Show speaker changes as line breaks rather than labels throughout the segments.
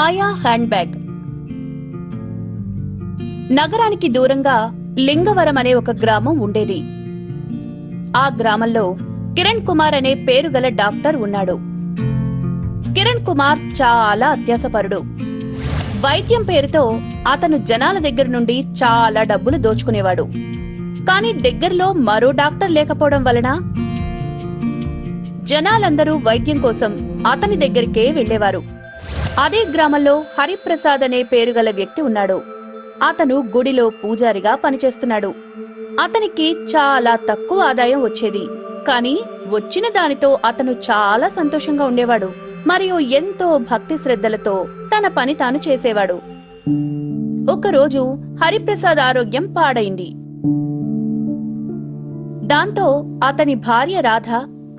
మాయా hand bag నగరానికి దూరంగా లింగవరం అనే ఒక గ్రామం ఉండేది. ఆ గ్రామంలో కిరణ్ కుమార్ అనే పేరు గల డాక్టర్ ఉన్నాడు. కిరణ్ కుమార్ చాలా అత్యాసపరుడు. వైద్యం పేరుతో అతను జనాల దగ్గర నుండి చాలా డబ్బులు దోచుకునేవాడు. కానీ దగ్గరలో మరో డాక్టర్ లేకపోవడం వలన జనాలందరూ వైద్యం కోసం అతని దగ్గరికే వెళ్ళేవారు అదే గ్రామంలో హరిప్రసాద్ అనే పేరు గల వ్యక్తి ఉన్నాడు. అతను గుడిలో పూజారిగా పనిచేస్తున్నాడు. అతనికి చాలా తక్కువ ఆదాయం వచ్చేది. కానీ వచ్చిన దానితో అతను చాలా సంతోషంగా ఉండేవాడు. మరియు ఎంతో భక్తి శ్రద్ధలతో తన పని తాను చేసేవాడు. ఒకరోజు హరిప్రసాద్ ఆరోగ్యం పాడైంది. దాంతో అతని భార్య రాధ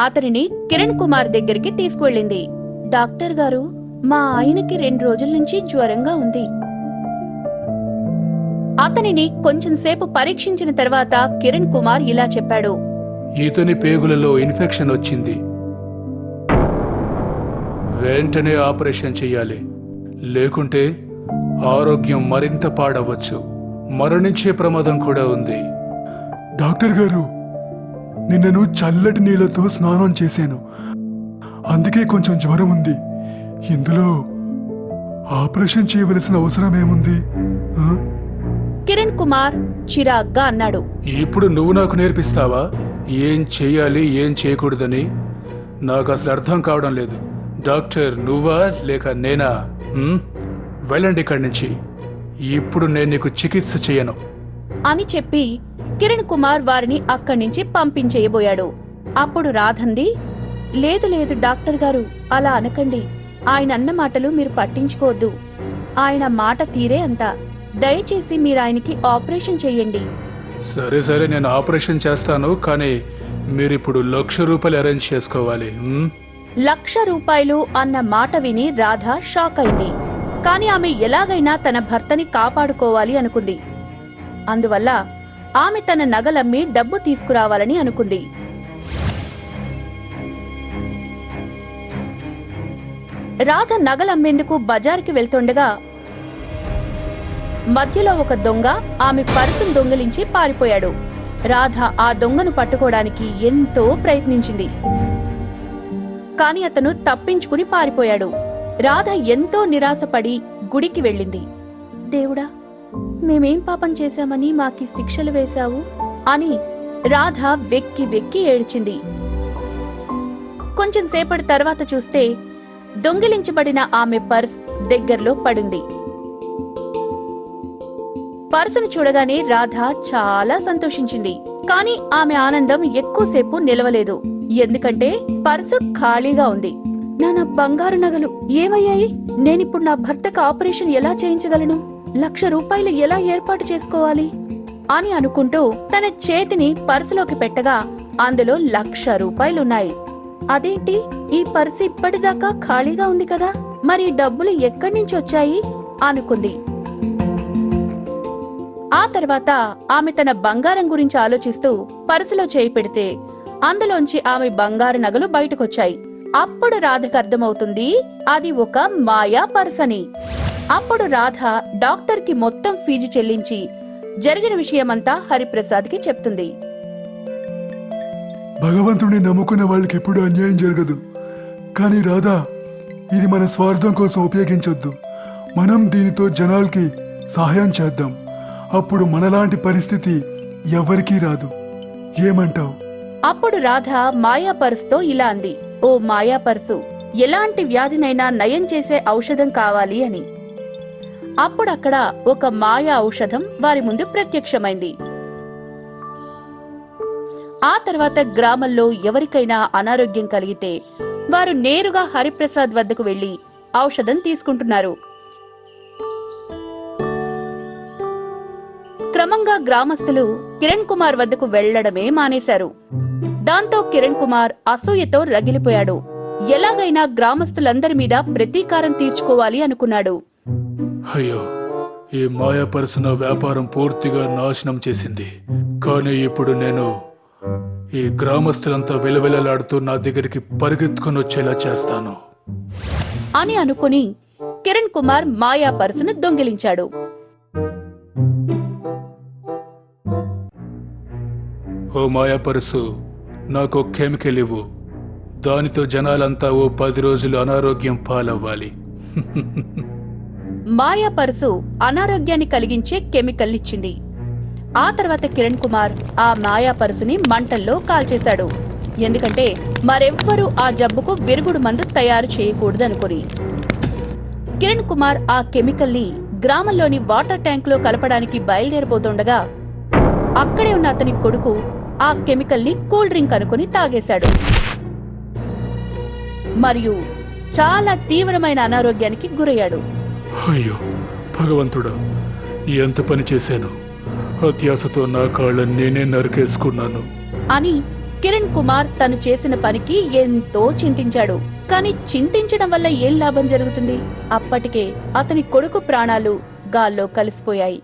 అతనిని కిరణ్ కుమార్ దగ్గరికి తీసుకువెళ్ళింది. డాక్టర్ గారు మా ఆయనకి రెండు రోజుల నుంచి జ్వరంగా ఉంది. అతనిని కొంచెం సేపు పరీక్షించిన తర్వాత కిరణ్ కుమార్ ఇలా చెప్పాడు.
ఇతని పేగులలో ఇన్ఫెక్షన్ వచ్చింది. వెంటనే ఆపరేషన్ చేయాలి. లేకుంటే ఆరోగ్యం మరింత పాడవచ్చు. మరణించే ప్రమాదం కూడా ఉంది.
డాక్టర్ గారు నిన్నను చల్లటి నీళ్ళతో స్నానం చేశాను. అందుకే కొంచెం జ్వరం ఉంది. ఇందులో ఆపరేషన్ చేయవలసిన అవసరం ఏముంది?
కిరణ్ కుమార్ చిరాగ్గా అన్నాడు.
ఇప్పుడు నువ్వు నాకు నేర్పిస్తావా? ఏం చేయాలి ఏం చేయకూడదని? నాకు అసలు అర్థం కావడం లేదు. డాక్టర్ నువ్వా లేక నేనా? వెళ్ళండి ఇక్కడి నుంచి. ఇప్పుడు నేను నీకు చికిత్స చేయను.
అని చెప్పి కిరణ్ కుమార్ వారిని అక్కడి నుంచి పంపించేయబోయాడు. అప్పుడు రాధంది లేదు లేదు డాక్టర్ గారు అలా అనకండి. ఆయన అన్న మాటలు మీరు పట్టించుకోవద్దు. ఆయన మాట తీరే అంత. దయచేసి మీరు ఆయనకి ఆపరేషన్ చెయ్యండి
సరే సరే నేను ఆపరేషన్ చేస్తాను కానీ మీరు ఇప్పుడు లక్ష రూపాయలు అరేంజ్ చేసుకోవాలి ఉమ్?
లక్ష రూపాయలు అన్న మాట విని రాధ షాక్ అయింది. కానీ ఆమె ఎలాగైనా తన భర్తని కాపాడుకోవాలి అనుకుంది. అందువల్ల ఆమె తన నగలమ్మి డబ్బు తీసుకురావాలని అనుకుంది. రాధ నగలమ్మేందుకు బజార్కి వెళ్తుండగా మధ్యలో ఒక దొంగ ఆమె పర్సును దొంగిలించి పారిపోయాడు. రాధ ఆ దొంగను పట్టుకోవడానికి ఎంతో ప్రయత్నించింది. కాని అతను తప్పించుకుని పారిపోయాడు. రాధ ఎంతో నిరాశపడి గుడికి వెళ్ళింది. దేవుడా మేమేం పాపం చేశామని మాకి శిక్షలు వేశావు? అని రాధ వెక్కి వెక్కి ఏడ్చింది. కొంచెం సేపటి తర్వాత చూస్తే దొంగిలించబడిన ఆమె పర్స్ దగ్గరలో పడింది. పర్సును చూడగానే రాధ చాలా సంతోషించింది. కానీ ఆమె ఆనందం ఎక్కువసేపు నిలవలేదు. ఎందుకంటే పర్సు ఖాళీగా ఉంది. నా నా బంగారు నగలు ఏమయ్యాయి? నేనిప్పుడు నా భర్తకు ఆపరేషన్ ఎలా చేయించగలను? లక్ష రూపాయలు ఎలా ఏర్పాటు చేసుకోవాలి? అని అనుకుంటూ తన చేతిని పర్సులోకి పెట్టగా అందులో లక్ష రూపాయలున్నాయి. అదేంటి? ఈ పర్సు ఇప్పటిదాకా ఖాళీగా ఉంది కదా? మరి డబ్బులు ఎక్కడి నుంచి వచ్చాయి? అనుకుంది. ఆ తర్వాత ఆమె తన బంగారం గురించి ఆలోచిస్తూ పర్సులో చేయి పెడితే అందులోంచి ఆమె బంగారు నగలు బయటకొచ్చాయి. అప్పుడు రాధకు అర్థమవుతుంది అది ఒక మాయా పర్స్ అని అప్పుడు రాధ డాక్టర్కి మొత్తం ఫీజు చెల్లించి జరిగిన విషయమంతా హరిప్రసాద్కి చెప్తుంది.
భగవంతుడిని నమ్ముకున్న వాళ్ళకి ఎప్పుడూ అన్యాయం జరగదు. కానీ రాధా ఇది మన స్వార్థం కోసం ఉపయోగించొద్దు. మనం దీనితో జనాలకి సహాయం చేద్దాం. అప్పుడు మనలాంటి పరిస్థితి ఎవరికీ రాదు. ఏమంటావు?
అప్పుడు రాధ మాయా పర్సుతో ఇలా అంది. ఓ మాయా పర్సు ఎలాంటి వ్యాధినైనా నయం చేసే ఔషధం కావాలి అని. అప్పుడక్కడ ఒక మాయా ఔషధం వారి ముందు ప్రత్యక్షమైంది. ఆ తర్వాత గ్రామంలో ఎవరికైనా అనారోగ్యం కలిగితే వారు నేరుగా హరిప్రసాద్ వద్దకు వెళ్ళి ఔషధం తీసుకుంటున్నారు. క్రమంగా గ్రామస్తులు కిరణ్ కుమార్ వద్దకు వెళ్ళడమే మానేశారు. దాంతో కిరణ్ కుమార్ అసూయతో రగిలిపోయాడు. ఎలాగైనా గ్రామస్తులందరి మీద ప్రతీకారం తీర్చుకోవాలి అనుకున్నాడు.
అయ్యో ఈ మాయా వ్యాపారం పూర్తిగా నాశనం చేసింది. కానీ ఇప్పుడు నేను ఈ గ్రామస్తులంతా విలవిలలాడుతూ నా దగ్గరికి పరిగెత్తుకొని వచ్చేలా చేస్తాను.
అని అనుకుని కిరణ్ కుమార్ మాయా పర్సును దొంగిలించాడు.
ఓ మాయా పరుసు నాకు కెమికల్ ఇవ్వు. దానితో జనాలంతా ఓ పది రోజులు అనారోగ్యం పాలవ్వాలి.
మాయా పర్సు అనారోగ్యాన్ని కలిగించే కెమికల్ ఇచ్చింది ఆ తర్వాత కిరణ్ కుమార్ ఆ మాయా పరుసుని మంటల్లో కాల్చేశాడు. ఎందుకంటే మరెవ్వరూ ఆ జబ్బుకు విరుగుడు మందు తయారు చేయకూడదనుకుని. కిరణ్ కుమార్ ఆ కెమికల్ని గ్రామంలోని వాటర్ ట్యాంక్లో కలపడానికి బయలుదేరబోతుండగా అక్కడే ఉన్న అతని కొడుకు ఆ కెమికల్ని కూల్ డ్రింక్ అనుకుని తాగేశాడు. మరియు చాలా తీవ్రమైన అనారోగ్యానికి గురయ్యాడు.
అయ్యో భగవంతుడా ఎంత పని చేశాను? అత్యాశతో నా కాళ్ళని నేనే నరికేసుకున్నాను.
అని కిరణ్ కుమార్ తను చేసిన పనికి ఎంతో చింతించాడు. కానీ చింతించడం వల్ల ఏం లాభం జరుగుతుంది? అప్పటికే అతని కొడుకు ప్రాణాలు గాల్లో కలిసిపోయాయి.